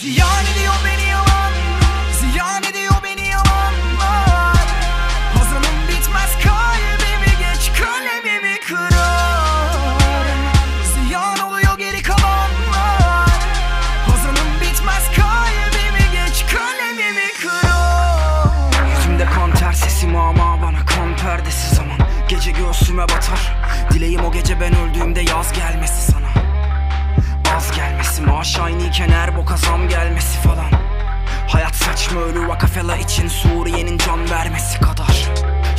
Ziyan ediyor beni yalan Ziyan ediyor beni yalanlar Hazanım bitmez kalbimi geç kalemimi kırar. Ziyan oluyor geri kalanlar Hazanım bitmez kalbimi geç kalemimi kırar. Yüzümde kan ter sesim ama bana kan perdesi zaman. Gece göğsüme batar. Dileğim o gece ben öldüğümde yaz gelmesi sana. Az gelmesi maaş aynıyken her zam gelmesi falan. Hayat saçma ölü vakafela için Suriye'nin can vermesi kadar.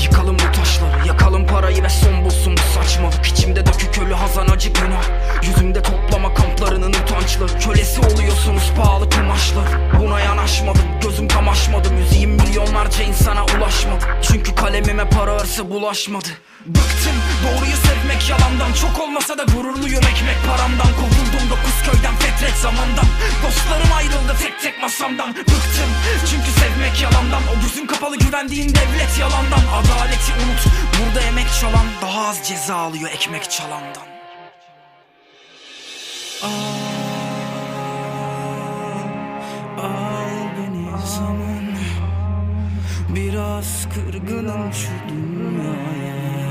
Yıkalım bu taşları yakalım parayı ve son bulsun bu saçmalık. İçimde dökük ölü hazan acı günah. Yüzümde toplama kamplarının utançları. Kölesi oluyorsunuz pahalı kumaşlar. Buna yanaşmadım gözüm kamaşmadı Müziğim milyonlarca insana ulaşmadı. Çünkü kalemime para hırsı bulaşmadı. Bıktım. Doğruyu sevmek yalandan. Çok olmasa da gururluyum ekmek paramdan. Kovuldum dokuz köyden fetret zamandan. Dostlarım ayrıldı tek tek masamdan. Bıktım. Çünkü sevmek yalandan. O gözün kapalı güvendiğin devlet yalandan. Adaleti unut. Burada emek çalan Daha az ceza alıyor ekmek çalandan. Al, Biraz kırgınım şu dünyaya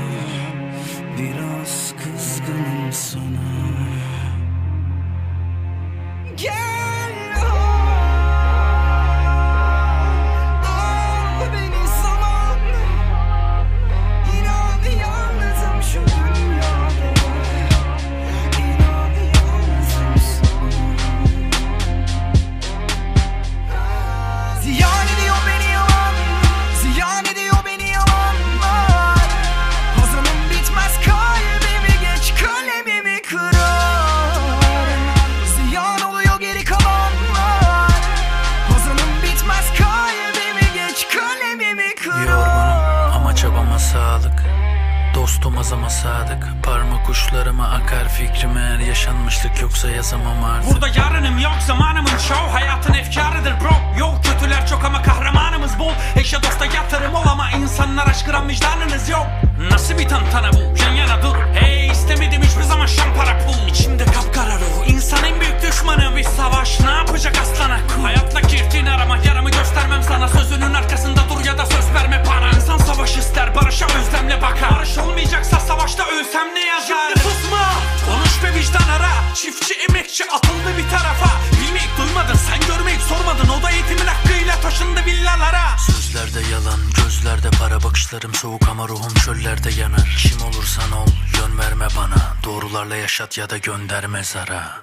Azama sadık. Parmak uçlarıma akar fikrim eğer yaşanmışlık yoksa yazamam artık. Burada yarınım yok zamanımın çoğu Hayatın efkarıdır bro. Yok kötüler çok ama kahramanımız bol. Eşe dosta yatırım ol ama insanlar aşkıran vicdanınız yok. Nasıl bir tantana bu Çiftçi emekçi atıldı bir tarafa. Bilmeyip duymadın sen görmeyip sormadın. O da eğitimin hakkıyla taşındı villalara. Sözlerde yalan gözlerde para Bakışlarım soğuk ama ruhum çöllerde yanar. Kim olursan ol yön verme bana. Doğrularla yaşat ya da gönder mezara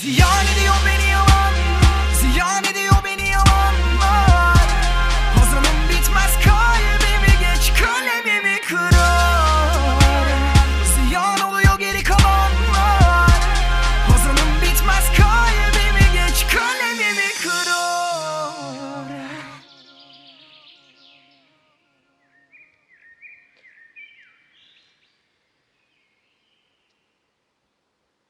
Ziyan ediyor beni yalan Ziyan ediyor